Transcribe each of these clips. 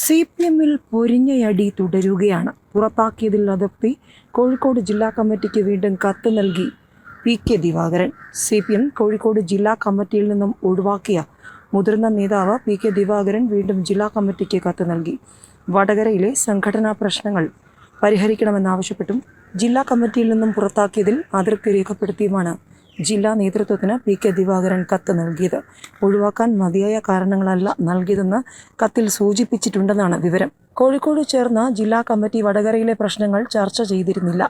C P എമ്മിൽ പൊരിഞ്ഞയടി തുടരുകയാണ്. പുറത്താക്കിയതിൽ അതിർത്തി കോഴിക്കോട് ജില്ലാ കമ്മിറ്റിക്ക് വീണ്ടും കത്ത് നൽകി P K Divakaran. C P M Kozhikode ജില്ലാ കമ്മിറ്റിയിൽ നിന്നും ഒഴിവാക്കിയ മുതിർന്ന നേതാവ് പി കെ ദിവാകരൻ വീണ്ടും ജില്ലാ കമ്മിറ്റിക്ക് കത്ത് നൽകി. വടകരയിലെ സംഘടനാ പ്രശ്നങ്ങൾ പരിഹരിക്കണമെന്നാവശ്യപ്പെട്ടും ജില്ലാ കമ്മിറ്റിയിൽ നിന്നും പുറത്താക്കിയതിൽ അതിർത്തി രേഖപ്പെടുത്തിയുമാണ് ജില്ലാ നേതൃത്വത്തിന് പി കെ ദിവാകരൻ കത്ത് നൽകിയത്. ഒഴിവാക്കാൻ മതിയായ കാരണങ്ങളല്ല നൽകിയതെന്ന് കത്തിൽ സൂചിപ്പിച്ചിട്ടുണ്ടെന്നാണ് വിവരം. കോഴിക്കോട് ചേർന്ന ജില്ലാ കമ്മിറ്റി വടകരയിലെ പ്രശ്നങ്ങൾ ചർച്ച ചെയ്തിരുന്നില്ല.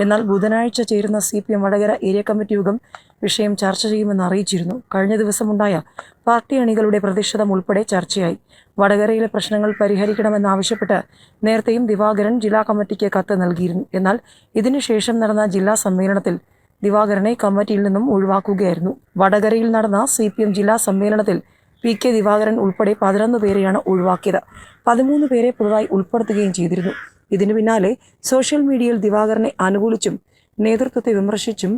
എന്നാൽ ബുധനാഴ്ച ചേരുന്ന C P M Vadakara area committee യോഗം വിഷയം ചർച്ച ചെയ്യുമെന്ന് അറിയിച്ചിരുന്നു. കഴിഞ്ഞ ദിവസമുണ്ടായ പാർട്ടി അണികളുടെ പ്രതിഷേധം ഉൾപ്പെടെ ചർച്ചയായി. വടകരയിലെ പ്രശ്നങ്ങൾ പരിഹരിക്കണമെന്നാവശ്യപ്പെട്ട് നേരത്തെയും ദിവാകരൻ ജില്ലാ കമ്മിറ്റിക്ക് കത്ത് നൽകിയിരുന്നു. എന്നാൽ ഇതിനുശേഷം നടന്ന ജില്ലാ സമ്മേളനത്തിൽ ദിവാകരനെ കമ്മിറ്റിയിൽ നിന്നും ഒഴിവാക്കുകയായിരുന്നു. വടകരയിൽ നടന്ന സി പി എം ജില്ലാ സമ്മേളനത്തിൽ പി കെ ദിവാകരൻ ഉൾപ്പെടെ പതിനൊന്ന് പേരെയാണ് ഒഴിവാക്കിയത്. പതിമൂന്ന് പേരെ പുതുതായി ഉൾപ്പെടുത്തുകയും ചെയ്തിരുന്നു. ഇതിനു പിന്നാലെ സോഷ്യൽ മീഡിയയിൽ ദിവാകരനെ അനുകൂലിച്ചും നേതൃത്വത്തെ വിമർശിച്ചും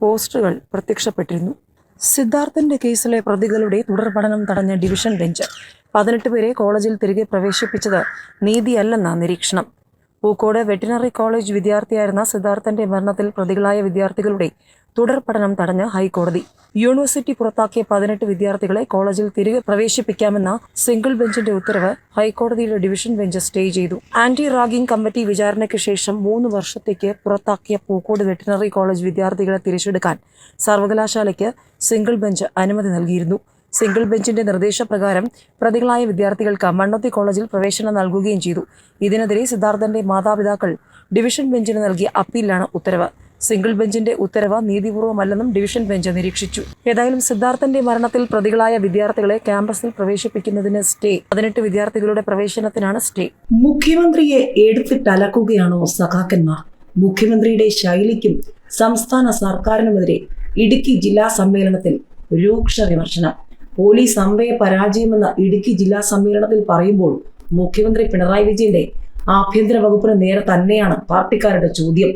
പോസ്റ്ററുകൾ പ്രത്യക്ഷപ്പെട്ടിരുന്നു. സിദ്ധാർത്ഥന്റെ കേസിലെ പ്രതികളുടെ തുടർ പഠനം തടഞ്ഞ ഡിവിഷൻ ബെഞ്ച് പതിനെട്ട് പേരെ കോളേജിൽ തിരികെ പ്രവേശിപ്പിച്ചത് നീതിയല്ലെന്ന നിരീക്ഷണം. പൂക്കോട് വെറ്റിനറി കോളേജ് വിദ്യാർത്ഥിയായിരുന്ന സിദ്ധാർത്ഥന്റെ മരണത്തിൽ പ്രതികളായ വിദ്യാർത്ഥികളുടെ തുടർ പഠനം തടഞ്ഞ് ഹൈക്കോടതി. യൂണിവേഴ്സിറ്റി പുറത്താക്കിയ പതിനെട്ട് വിദ്യാർത്ഥികളെ കോളേജിൽ തിരികെ പ്രവേശിപ്പിക്കാമെന്ന സിംഗിൾ ബെഞ്ചിന്റെ ഉത്തരവ് ഹൈക്കോടതിയുടെ ഡിവിഷൻ ബെഞ്ച് സ്റ്റേ ചെയ്തു. ആന്റി റാഗിംഗ് കമ്മിറ്റി വിചാരണയ്ക്ക് ശേഷം മൂന്ന് വർഷത്തേക്ക് പുറത്താക്കിയ പൂക്കോട് വെറ്റിനറി കോളേജ് വിദ്യാർത്ഥികളെ തിരിച്ചെടുക്കാൻ സർവകലാശാലയ്ക്ക് സിംഗിൾ ബെഞ്ച് അനുമതി നൽകിയിരുന്നു. സിംഗിൾ ബെഞ്ചിന്റെ നിർദ്ദേശപ്രകാരം പ്രതികളായ വിദ്യാർത്ഥികൾക്ക് മണ്ണൊത്തി കോളേജിൽ പ്രവേശനം നൽകുകയും ചെയ്തു. ഇതിനെതിരെ സിദ്ധാർത്ഥന്റെ മാതാപിതാക്കൾ ഡിവിഷൻ ബെഞ്ചിന് നൽകിയ അപ്പീലിലാണ് ഉത്തരവ്. സിംഗിൾ ബെഞ്ചിന്റെ ഉത്തരവ് നീതിപൂർവമല്ലെന്നും ഡിവിഷൻ ബെഞ്ച് നിരീക്ഷിച്ചു. ഏതായാലും സിദ്ധാർത്ഥന്റെ മരണത്തിൽ പ്രതികളായ വിദ്യാർത്ഥികളെ ക്യാമ്പസിൽ പ്രവേശിപ്പിക്കുന്നതിന് സ്റ്റേ. പതിനെട്ട് വിദ്യാർത്ഥികളുടെ പ്രവേശനത്തിനാണ് സ്റ്റേ. മുഖ്യമന്ത്രിയെ എടുത്തിട്ടലക്കുകയാണോ സഖാക്കന്മാർ? മുഖ്യമന്ത്രിയുടെ ശൈലിക്കും സംസ്ഥാന സർക്കാരിനുമെതിരെ ഇടുക്കി ജില്ലാ സമ്മേളനത്തിൽ രൂക്ഷ വിമർശനം. പോലീസ് അമ്പയെ പരാജയമെന്ന ഇടുക്കി ജില്ലാ സമ്മേളനത്തിൽ പറയുമ്പോൾ മുഖ്യമന്ത്രി പിണറായി വിജയന്റെ ആഭ്യന്തര വകുപ്പിന് നേരെ തന്നെയാണ് പാർട്ടിക്കാരുടെ ചോദ്യം.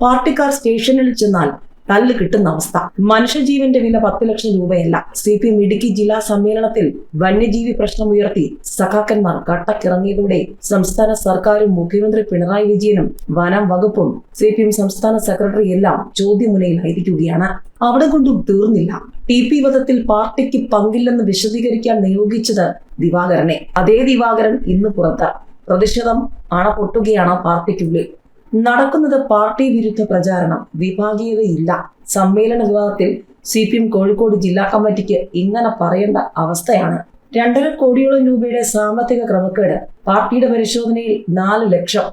പാർട്ടിക്കാർ സ്റ്റേഷനിൽ ചെന്നാൽ തല്ല് കിട്ടുന്ന അവസ്ഥ. മനുഷ്യജീവന്റെ വില പത്ത് ലക്ഷം രൂപയല്ല. സി പി എം ഇടുക്കി ജില്ലാ സമ്മേളനത്തിൽ വന്യജീവി പ്രശ്നം ഉയർത്തി സഖാക്കന്മാർ കട്ടക്കിറങ്ങിയതോടെ സംസ്ഥാന സർക്കാരും മുഖ്യമന്ത്രി പിണറായി വിജയനും വനം വകുപ്പും സി പി എം സംസ്ഥാന സെക്രട്ടറി എല്ലാം ചോദ്യമുനയിലായിരിക്കുകയാണ് അവിടെ കൊണ്ടും തീർന്നില്ല. ടി പി വധത്തിൽ പാർട്ടിക്ക് പങ്കില്ലെന്ന് വിശദീകരിക്കാൻ നിയോഗിച്ചത് ദിവാകരനെ. അതേ ദിവാകരൻ ഇന്ന് പുറത്ത്. പ്രതിഷേധം അണ പൊട്ടുകയാണ് പാർട്ടിക്കുള്ളിൽ. നടക്കുന്നത് പാർട്ടി വിരുദ്ധ പ്രചാരണം. വിഭാഗീയതയില്ല. സമ്മേളന വിവാദത്തിൽ സി പി എം കോഴിക്കോട് ജില്ലാ കമ്മിറ്റിക്ക് ഇങ്ങനെ പറയേണ്ട അവസ്ഥയാണ്. രണ്ടര കോടിയോളം രൂപയുടെ സാമ്പത്തിക ക്രമക്കേട് പാർട്ടിയുടെ പരിശോധനയിൽ നാല് ലക്ഷം.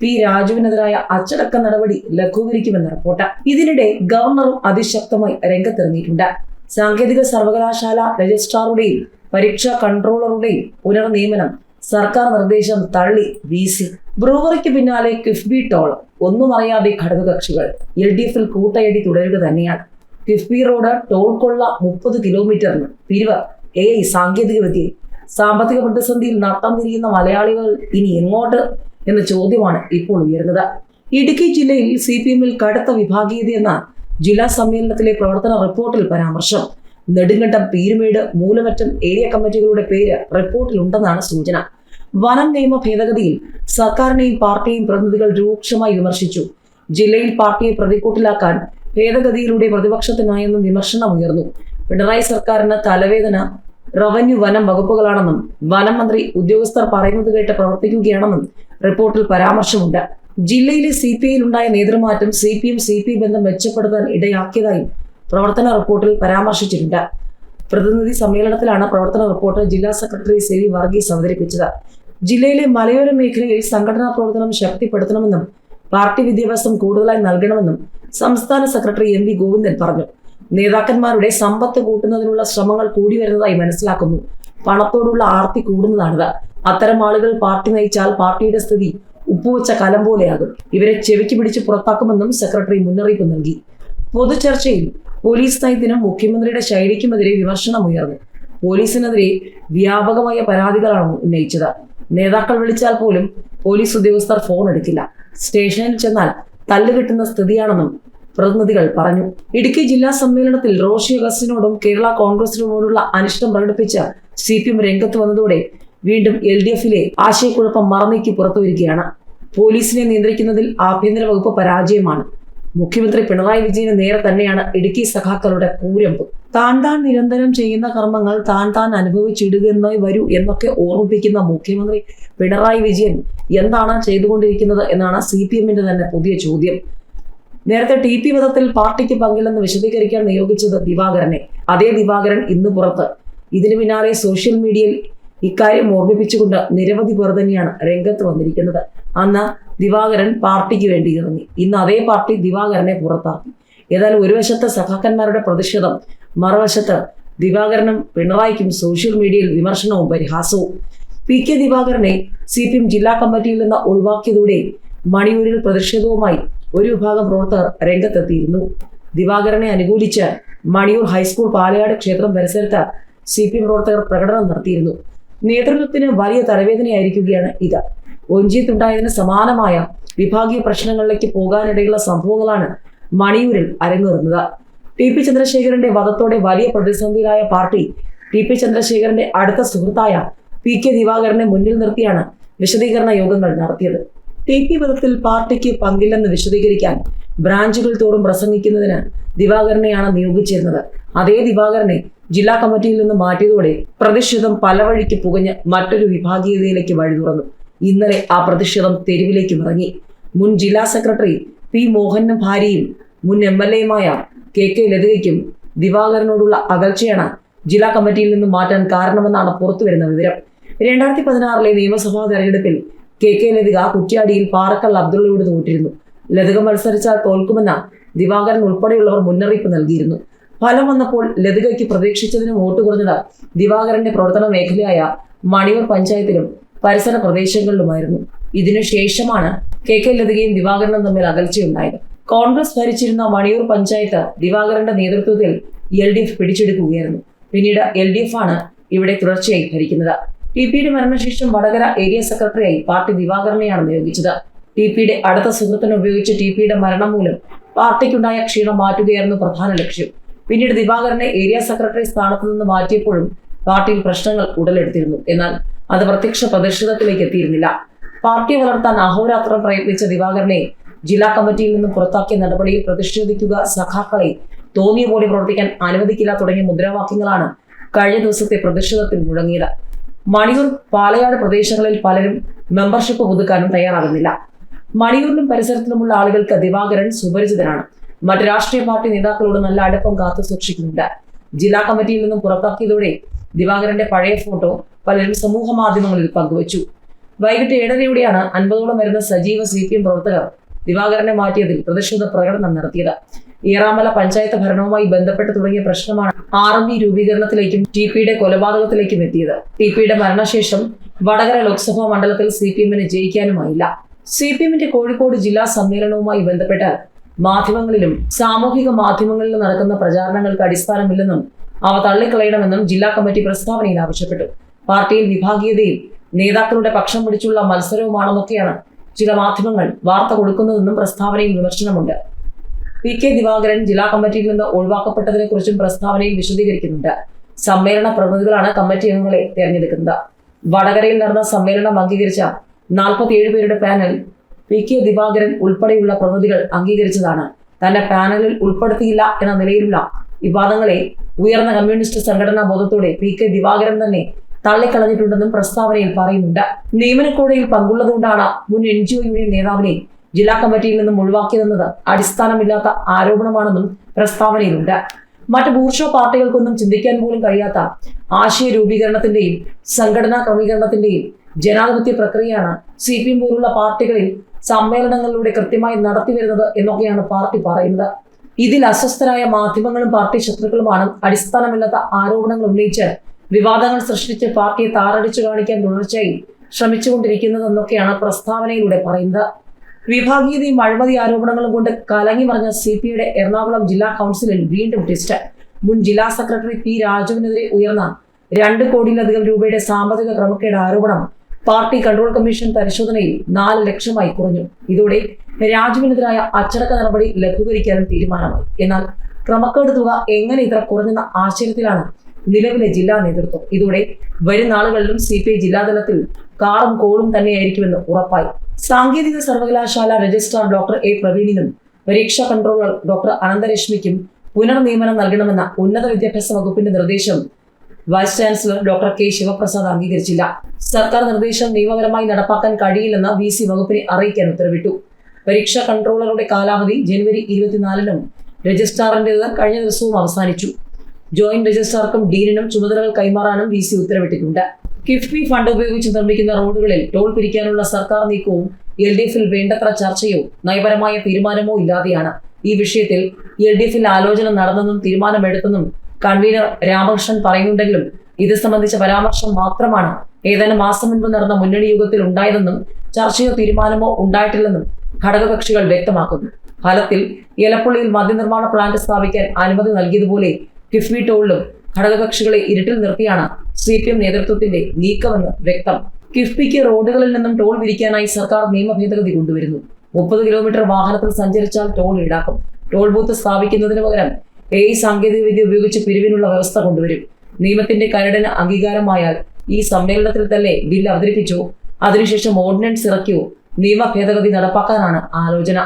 പി രാജുവിനെതിരായ അച്ചടക്ക നടപടി ലഘൂകരിക്കുമെന്ന് റിപ്പോർട്ട്. ഇതിനിടെ ഗവർണറും അതിശക്തമായി രംഗത്തിറങ്ങിയിട്ടുണ്ട്. സാങ്കേതിക സർവകലാശാല രജിസ്ട്രാറുടെയും പരീക്ഷാ കൺട്രോളറുടെയും പുനർനിയമനം സർക്കാർ നിർദ്ദേശം തള്ളി വി ബ്രൂവറിക്ക് പിന്നാലെ കിഫ്ബി ടോൾ. ഒന്നും അറിയാതെ ഘടകകക്ഷികൾ എൽ ഡി എഫിൽ കൂട്ടയടി തുടരുക തന്നെയാണ്. കിഫ്ബി റോഡ് ടോൾ കൊള്ള മുപ്പത് കിലോമീറ്ററിന് പിരിവ്. എ ഐ സാങ്കേതിക വിദ്യ സാമ്പത്തിക പ്രതിസന്ധിയിൽ നട്ടം തിരിയുന്ന മലയാളികൾ ഇനി എങ്ങോട്ട്? എന്ന ചോദ്യമാണ് ഇപ്പോൾ ഉയരുന്നത്. ഇടുക്കി ജില്ലയിൽ സി പി എമ്മിൽ കടുത്ത വിഭാഗീയതയെന്ന ജില്ലാ സമ്മേളനത്തിലെ പ്രവർത്തന റിപ്പോർട്ടിൽ പരാമർശം. നെടുങ്കണ്ടം പീരുമേട് മൂലമറ്റം ഏരിയ കമ്മിറ്റികളുടെ പേര് റിപ്പോർട്ടിലുണ്ടെന്നാണ് സൂചന. വനം നിയമ ഭേദഗതിയിൽ സർക്കാരിനെയും പാർട്ടിയെയും പ്രതിനിധികൾ രൂക്ഷമായി വിമർശിച്ചു. ജില്ലയിൽ പാർട്ടിയെ പ്രതിക്കൂട്ടിലാക്കാൻ ഭേദഗതിയിലൂടെ പ്രതിപക്ഷത്തിനായെന്നും വിമർശനം ഉയർന്നു. പിണറായി സർക്കാരിന് തലവേദന റവന്യൂ വനം വകുപ്പുകളാണെന്നും വനം മന്ത്രി ഉദ്യോഗസ്ഥർ പറയുന്നത് കേട്ട് പ്രവർത്തിക്കുകയാണെന്നും റിപ്പോർട്ടിൽ പരാമർശമുണ്ട്. ജില്ലയിലെ സി പി ഐയിൽ ഉണ്ടായ നേതൃമാറ്റം C P M C P ബന്ധം മെച്ചപ്പെടുത്താൻ ഇടയാക്കിയതായും പ്രവർത്തന റിപ്പോർട്ടിൽ പരാമർശിച്ചിട്ടുണ്ട്. പ്രതിനിധി സമ്മേളനത്തിലാണ് പ്രവർത്തന റിപ്പോർട്ട് ജില്ലാ സെക്രട്ടറി സി വർഗീസ് അവതരിപ്പിച്ചത്. ജില്ലയിലെ മലയോര മേഖലയിൽ സംഘടനാ പ്രവർത്തനം ശക്തിപ്പെടുത്തണമെന്നും പാർട്ടി വിദ്യാഭ്യാസം കൂടുതലായി നൽകണമെന്നും സംസ്ഥാന സെക്രട്ടറി എം വി ഗോവിന്ദൻ പറഞ്ഞു. നേതാക്കന്മാരുടെ സമ്പത്ത് കൂട്ടുന്നതിനുള്ള ശ്രമങ്ങൾ കൂടി വരുന്നതായി മനസ്സിലാക്കുന്നു. പണത്തോടുള്ള ആർത്തി കൂടുന്നതാണിത്. അത്തരം ആളുകൾ പാർട്ടി നയിച്ചാൽ പാർട്ടിയുടെ സ്ഥിതി ഉപ്പുവച്ച കലം പോലെയാകും. ഇവരെ ചെവിക്ക് പിടിച്ച് പുറത്താക്കുമെന്നും സെക്രട്ടറി മുന്നറിയിപ്പ് നൽകി. പൊതുചർച്ചയിൽ പോലീസ് നയത്തിനും മുഖ്യമന്ത്രിയുടെ ശൈലിക്കുമെതിരെ വിമർശനം ഉയർന്നു പോലീസിനെതിരെ വ്യാപകമായ പരാതികളാണ് ഉന്നയിച്ചത്. നേതാക്കൾ വിളിച്ചാൽ പോലും പോലീസ് ഉദ്യോഗസ്ഥർ ഫോൺ എടുക്കില്ല. സ്റ്റേഷനിൽ ചെന്നാൽ തല്ല് കിട്ടുന്ന സ്ഥിതിയാണെന്നും പ്രതിനിധികൾ പറഞ്ഞു. ഇടുക്കി ജില്ലാ സമ്മേളനത്തിൽ റോഷി അഗസ്റ്റിനോടും കേരള കോൺഗ്രസിനോടുള്ള അനിഷ്ടം പ്രകടിപ്പിച്ച് സി പി എം രംഗത്ത് വന്നതോടെ വീണ്ടും എൽ ഡി എഫിലെ ആശയക്കുഴപ്പം മറന്നേക്ക് പുറത്തുവരികയാണ്. പോലീസിനെ നിയന്ത്രിക്കുന്നതിൽ ആഭ്യന്തര വകുപ്പ് പരാജയമാണ്. മുഖ്യമന്ത്രി പിണറായി വിജയന് നേരെ തന്നെയാണ് ഇടുക്കി സഖാക്കളുടെ കൂരമ്പ്. താൻ താൻ നിരന്തരം ചെയ്യുന്ന കർമ്മങ്ങൾ താൻ താൻ അനുഭവിച്ചിടുകയെന്നേ വരൂ എന്നൊക്കെ ഓർമ്മിപ്പിക്കുന്ന മുഖ്യമന്ത്രി പിണറായി വിജയൻ എന്താണ് ചെയ്തുകൊണ്ടിരിക്കുന്നത് എന്നാണ് സി പി എമ്മിന്റെ തന്നെ പുതിയ ചോദ്യം. നേരത്തെ ടി പി വധത്തിൽ പാർട്ടിക്ക് പങ്കില്ലെന്ന് വിശദീകരിക്കാൻ നിയോഗിച്ചത് ദിവാകരനെ. അതേ ദിവാകരൻ ഇന്ന് പുറത്ത്. ഇതിനു പിന്നാലെ സോഷ്യൽ മീഡിയയിൽ ഇക്കാര്യം ഓർമ്മിപ്പിച്ചുകൊണ്ട് നിരവധി പേർ തന്നെയാണ് രംഗത്ത് വന്നിരിക്കുന്നത്. അന്ന് ദിവാകരൻ പാർട്ടിക്ക് വേണ്ടി ഇറങ്ങി. ഇന്ന് അതേ പാർട്ടി ദിവാകരനെ പുറത്താക്കി. ഏതായാലും ഒരു വശത്ത് സഖാക്കന്മാരുടെ പ്രതിഷേധം മറുവശത്ത് ദിവാകരനും പിണറായിക്കും സോഷ്യൽ മീഡിയയിൽ വിമർശനവും പരിഹാസവും. പി കെ ദിവാകരനെ സി പി എം ജില്ലാ കമ്മിറ്റിയിൽ നിന്ന് ഒഴിവാക്കിയതോടെ മണിയൂരിൽ പ്രതിഷേധവുമായി ഒരു വിഭാഗം പ്രവർത്തകർ രംഗത്തെത്തിയിരുന്നു. ദിവാകരനെ അനുകൂലിച്ച് മണിയൂർ ഹൈസ്കൂൾ പാലയാട് ക്ഷേത്രം പരിസരത്ത് സി പി എം പ്രവർത്തകർ പ്രകടനം നടത്തിയിരുന്നു. നേതൃത്വത്തിന് വലിയ തലവേദനയായിരിക്കുകയാണ് ഇത്. ഒഞ്ചിയത്തുണ്ടായതിന് സമാനമായ വിഭാഗീയ പ്രശ്നങ്ങളിലേക്ക് പോകാനിടയുള്ള സംഭവങ്ങളാണ് മണിയൂരിൽ അരങ്ങേറുന്നത്. ടി പി ചന്ദ്രശേഖരന്റെ വധത്തോടെ വലിയ പ്രതിസന്ധിയിലായ പാർട്ടി ടി പി ചന്ദ്രശേഖരന്റെ അടുത്ത സുഹൃത്തായ പി കെ ദിവാകരനെ മുന്നിൽ നിർത്തിയാണ് വിശദീകരണ യോഗങ്ങൾ നടത്തിയത്. ടി പി വധത്തിൽ പാർട്ടിക്ക് പങ്കില്ലെന്ന് വിശദീകരിക്കാൻ ബ്രാഞ്ചുകൾ തോറും പ്രസംഗിക്കുന്നതിന് ദിവാകരനെയാണ് നിയോഗിച്ചിരുന്നത്. അതേ ദിവാകരനെ ജില്ലാ കമ്മിറ്റിയിൽ നിന്ന് മാറ്റിയതോടെ പ്രതിഷേധം പല വഴിക്ക് പുകഞ്ഞ് മറ്റൊരു വിഭാഗീയതയിലേക്ക് വഴി തുറന്നു. ഇന്നലെ ആ പ്രതിഷേധം തെരുവിലേക്ക് ഇറങ്ങി മുൻ ജില്ലാ സെക്രട്ടറി പി മോഹനും ഭാര്യയും മുൻ എം എൽ എയുമായ കെ കെ ലതികയ്ക്കും ദിവാകരനോടുള്ള അകൽച്ചയാണ് ജില്ലാ കമ്മിറ്റിയിൽ നിന്ന് മാറ്റാൻ കാരണമെന്നാണ് പുറത്തുവരുന്ന വിവരം. രണ്ടായിരത്തി പതിനാറിലെ നിയമസഭാ തെരഞ്ഞെടുപ്പിൽ കെ കെ ലതിക കുറ്റ്യാടിയിൽ പാറക്കൽ അബ്ദുള്ളയോട് തോറ്റിരുന്നു. ലതിക മത്സരിച്ചാൽ തോൽക്കുമെന്ന ദിവാകരൻ ഉൾപ്പെടെയുള്ളവർ മുന്നറിയിപ്പ് നൽകിയിരുന്നു. ഫലം വന്നപ്പോൾ ലതികയ്ക്ക് പ്രതീക്ഷിച്ചതിന് വോട്ട് കുറഞ്ഞത് ദിവാകരന്റെ പ്രവർത്തന മേഖലയായ മണിയൂർ പഞ്ചായത്തിലും പരിസര പ്രദേശങ്ങളിലുമായിരുന്നു. ഇതിനുശേഷമാണ് കെ കെ ലതികയും ദിവാകരനും തമ്മിൽ അകൽച്ചയുണ്ടായത്. കോൺഗ്രസ് ഭരിച്ചിരുന്ന മണിയൂർ പഞ്ചായത്ത് ദിവാകരന്റെ നേതൃത്വത്തിൽ എൽ ഡി എഫ് പിടിച്ചെടുക്കുകയായിരുന്നു. പിന്നീട് എൽ ഡി എഫ് ആണ് ഇവിടെ തുടർച്ചയായി ഭരിക്കുന്നത്. ടി പിയുടെ മരണശേഷം വടകര ഏരിയ സെക്രട്ടറിയായി പാർട്ടി ദിവാകരനെയാണ് നിയോഗിച്ചത്. ടി പിയുടെ അടുത്ത സുഹൃത്തിനെ ഉപയോഗിച്ച് ടി പിയുടെ മരണം മൂലം പാർട്ടിക്കുണ്ടായ ക്ഷീണം മാറ്റുകയായിരുന്നു പ്രധാന ലക്ഷ്യം. പിന്നീട് ദിവാകരനെ ഏരിയ സെക്രട്ടറി സ്ഥാനത്ത് നിന്ന് മാറ്റിയപ്പോഴും പാർട്ടിയിൽ പ്രശ്നങ്ങൾ ഉടലെടുത്തിരുന്നു. എന്നാൽ അത് പ്രത്യക്ഷ പ്രതിഷേധത്തിലേക്ക് എത്തിയിരുന്നില്ല. പാർട്ടി വളർത്താൻ അഹോരാത്രം പ്രയത്നിച്ച ദിവാകരനെ ജില്ലാ കമ്മിറ്റിയിൽ നിന്നും പുറത്താക്കിയ നടപടിയിൽ പ്രതിഷേധിക്കുക സഖാക്കളെ തോന്നിയ പോലെ പ്രവർത്തിക്കാൻ അനുവദിക്കില്ല തുടങ്ങിയ മുദ്രാവാക്യങ്ങളാണ് കഴിഞ്ഞ ദിവസത്തെ പ്രതിഷേധത്തിൽ മുഴങ്ങിയത്. മണിയൂർ പാലയാട് പ്രദേശങ്ങളിൽ പലരും മെമ്പർഷിപ്പ് പുതുക്കാനും തയ്യാറാകുന്നില്ല. മണിയൂരിലും പരിസരത്തിലുമുള്ള ആളുകൾക്ക് ദിവാകരൻ സുപരിചിതനാണ്. മറ്റ് രാഷ്ട്രീയ പാർട്ടി നേതാക്കളോട് നല്ല അടുപ്പം കാത്തു സൂക്ഷിക്കുന്നുണ്ട്. ജില്ലാ കമ്മിറ്റിയിൽ നിന്നും പുറത്താക്കിയതോടെ ദിവാകരന്റെ പഴയ ഫോട്ടോ പലരും സമൂഹ മാധ്യമങ്ങളിൽ പങ്കുവച്ചു. വൈകിട്ട് ഏഴരയോടെയാണ് അൻപതോളം വരുന്ന സജീവ സി പി എം പ്രവർത്തകർ ദിവാകരനെ മാറ്റിയതിൽ പ്രതിഷേധ പ്രകടനം നടത്തിയത്. ഏറാമല പഞ്ചായത്ത് ഭരണവുമായി ബന്ധപ്പെട്ട് തുടങ്ങിയ പ്രശ്നമാണ് ആർ എം ഡി രൂപീകരണത്തിലേക്കും ടി പിയുടെ കൊലപാതകത്തിലേക്കും എത്തിയത്. ടി പിയുടെ മരണശേഷം വടകര ലോക്സഭാ മണ്ഡലത്തിൽ സി പി എമ്മിന് ജയിക്കാനുമായില്ല. സി പി എമ്മിന്റെ കോഴിക്കോട് ജില്ലാ സമ്മേളനവുമായി ബന്ധപ്പെട്ട് മാധ്യമങ്ങളിലും സാമൂഹിക മാധ്യമങ്ങളിലും നടക്കുന്ന പ്രചാരണങ്ങൾക്ക് അടിസ്ഥാനമില്ലെന്നും അവ തള്ളിക്കളയണമെന്നും ജില്ലാ കമ്മിറ്റി പ്രസ്താവനയിൽ ആവശ്യപ്പെട്ടു. പാർട്ടിയിൽ വിഭാഗീയതയും നേതാക്കളുടെ പക്ഷം പിടിച്ചുള്ള മത്സരവുമാണെന്നൊക്കെയാണ് ചില മാധ്യമങ്ങൾ വാർത്ത കൊടുക്കുന്നതെന്നും പ്രസ്താവനയിൽ വിമർശനമുണ്ട്. പി കെ ദിവാകരൻ ജില്ലാ കമ്മിറ്റിയിൽ നിന്ന് ഒഴിവാക്കപ്പെട്ടതിനെക്കുറിച്ചും പ്രസ്താവനയിൽ വിശദീകരിക്കുന്നുണ്ട്. സമ്മേളന പ്രതിനിധികളാണ് കമ്മിറ്റി അംഗങ്ങളെ തെരഞ്ഞെടുക്കുന്നത്. വടകരയിൽ നടന്ന സമ്മേളനം അംഗീകരിച്ച നാൽപ്പത്തിയേഴ് പേരുടെ പാനൽ പി കെ ദിവാകരൻ ഉൾപ്പെടെയുള്ള പ്രതിനിധികൾ അംഗീകരിച്ചതാണ്. തന്നെ പാനലിൽ ഉൾപ്പെടുത്തിയില്ല എന്ന നിലയിലുള്ള വിവാദങ്ങളെ ഉയർന്ന കമ്മ്യൂണിസ്റ്റ് സംഘടനാ ബോധത്തോടെ പി കെ ദിവാകരൻ തന്നെ തള്ളിക്കളഞ്ഞിട്ടുണ്ടെന്നും പ്രസ്താവനയിൽ പറയുന്നുണ്ട്. നിയമനക്കോടയിൽ പങ്കുള്ളതുകൊണ്ടാണ് മുൻ എൻ ജി ഒ യൂണിയൻ നേതാവിനെ ജില്ലാ കമ്മിറ്റിയിൽ നിന്നും ഒഴിവാക്കിയതെന്നത് അടിസ്ഥാനമില്ലാത്ത ആരോപണമാണെന്നും പ്രസ്താവനയിലുണ്ട്. മറ്റ് ബൂർഷ പാർട്ടികൾക്കൊന്നും ചിന്തിക്കാൻ പോലും കഴിയാത്ത ആശയ രൂപീകരണത്തിന്റെയും സംഘടനാ ക്രമീകരണത്തിന്റെയും ജനാധിപത്യ പ്രക്രിയയാണ് സി പി എം പോലുള്ള പാർട്ടികളിൽ സമ്മേളനങ്ങളിലൂടെ കൃത്യമായി നടത്തിവരുന്നത് എന്നൊക്കെയാണ് പാർട്ടി പറയുന്നത്. ഇതിൽ അസ്വസ്ഥരായ മാധ്യമങ്ങളും പാർട്ടി ശത്രുക്കളുമാണ് അടിസ്ഥാനമില്ലാത്ത ആരോപണങ്ങൾ ഉന്നയിച്ച് വിവാദങ്ങൾ സൃഷ്ടിച്ച് പാർട്ടിയെ താറടിച്ചു കാണിക്കാൻ തുടർച്ചയായി ശ്രമിച്ചുകൊണ്ടിരിക്കുന്നതെന്നൊക്കെയാണ് പ്രസ്താവനയിലൂടെ പറയുന്നത്. വിഭാഗീയതയും അഴിമതി ആരോപണങ്ങളും കൊണ്ട് കലങ്ങി മറിഞ്ഞ സി പി ഐയുടെ എറണാകുളം ജില്ലാ കൗൺസിലിൽ വീണ്ടും ട്വിസ്റ്റ് മുൻ ജില്ലാ സെക്രട്ടറി പി രാജുവിനെതിരെ ഉയർന്ന രണ്ട് കോടിയിലധികം രൂപയുടെ സാമ്പത്തിക ക്രമക്കേട് ആരോപണം പാർട്ടി കൺട്രോൾ കമ്മീഷൻ പരിശോധനയിൽ നാല് ലക്ഷമായി കുറഞ്ഞു. ഇതോടെ രാജുവിനെതിരായ അച്ചടക്ക നടപടി ലഘൂകരിക്കാനും തീരുമാനമായി. എന്നാൽ ക്രമക്കേട് തുക എങ്ങനെ ഇത്ര കുറഞ്ഞെന്ന ആശ്ചര്യത്തിലാണ് നിലവിലെ ജില്ലാ നേതൃത്വം. ഇതോടെ വരും നാളുകളിലും സി പി ഐ ജില്ലാതലത്തിൽ കാറും കോളും തന്നെയായിരിക്കുമെന്ന് ഉറപ്പായി. സാങ്കേതിക സർവകലാശാല രജിസ്ട്രാർ ഡോക്ടർ എ പ്രവീണിനും പരീക്ഷാ കൺട്രോളർ ഡോക്ടർ അനന്തരശ്മിക്കും പുനർനിയമനം നൽകണമെന്ന ഉന്നത വിദ്യാഭ്യാസ വകുപ്പിന്റെ നിർദ്ദേശം vice chancellor doctor K Sivaprasad അംഗീകരിച്ചില്ല. സർക്കാർ നിർദ്ദേശം നിയമപരമായി നടപ്പാക്കാൻ കഴിയില്ലെന്ന് വി സി വകുപ്പിനെ അറിയിക്കാൻ ഉത്തരവിട്ടു. പരീക്ഷാ കൺട്രോളറുടെ കാലാവധി ജനുവരി ഇരുപത്തിനാലിനും രജിസ്ട്രാറിന്റെത് കഴിഞ്ഞ ദിവസവും അവസാനിച്ചു. ജോയിന്റ് രജിസ്ട്രാർക്കും ഡീനിനും ചുമതലകൾ കൈമാറാനും വി സി ഉത്തരവിട്ടിട്ടുണ്ട്. കിഫ്ബി ഫണ്ട് ഉപയോഗിച്ച് നിർമ്മിക്കുന്ന റോഡുകളിൽ ടോൾ പിരിക്കാനുള്ള സർക്കാർ നീക്കവും എൽ ഡി എഫിൽ വേണ്ടത്ര ചർച്ചയോ നയപരമായ തീരുമാനമോ ഇല്ലാതെയാണ്. ഈ വിഷയത്തിൽ എൽ ഡി എഫിൽ ആലോചന നടന്നെന്നും തീരുമാനമെടുത്തെന്നും കൺവീനർ രാമകൃഷ്ണൻ പറയുന്നുണ്ടെങ്കിലും ഇത് സംബന്ധിച്ച പരാമർശം മാത്രമാണ് ഏതാനും മാസം മുൻപ് നടന്ന മുന്നണി യുഗത്തിൽ ഉണ്ടായതെന്നും ചർച്ചയോ തീരുമാനമോ ഉണ്ടായിട്ടില്ലെന്നും ഘടകകക്ഷികൾ വ്യക്തമാക്കുന്നു. ഫലത്തിൽ എലപ്പുള്ളിയിൽ മദ്യനിർമ്മാണ പ്ലാന്റ് സ്ഥാപിക്കാൻ അനുമതി നൽകിയതുപോലെ കിഫ്ബി ടോളിലും ഘടകകക്ഷികളെ ഇരുട്ടിൽ നിർത്തിയാണ് സി പി എം നേതൃത്വത്തിന്റെ നീക്കമെന്ന് വ്യക്തം. കിഫ്ബിക്ക് റോഡുകളിൽ നിന്നും ടോൾ വിരിക്കാനായി സർക്കാർ നിയമ ഭേദഗതി കൊണ്ടുവരുന്നു. മുപ്പത് കിലോമീറ്റർ വാഹനത്തിൽ സഞ്ചരിച്ചാൽ ടോൾ ഈടാക്കും. ടോൾ ബൂത്ത് സ്ഥാപിക്കുന്നതിന് പകരം എ സാങ്കേതിക വിദ്യ ഉപയോഗിച്ച് പിരിവിനുള്ള വ്യവസ്ഥ കൊണ്ടുവരും. നിയമത്തിന്റെ കരടിന് അംഗീകാരമായാൽ ഈ സമ്മേളനത്തിൽ തന്നെ ബിൽ അവതരിപ്പിച്ചോ. അതിനുശേഷം ഓർഡിനൻസ് ഇറക്കിയോ? നിയമ ഭേദഗതി നടപ്പാക്കാനാണ് ആലോചന.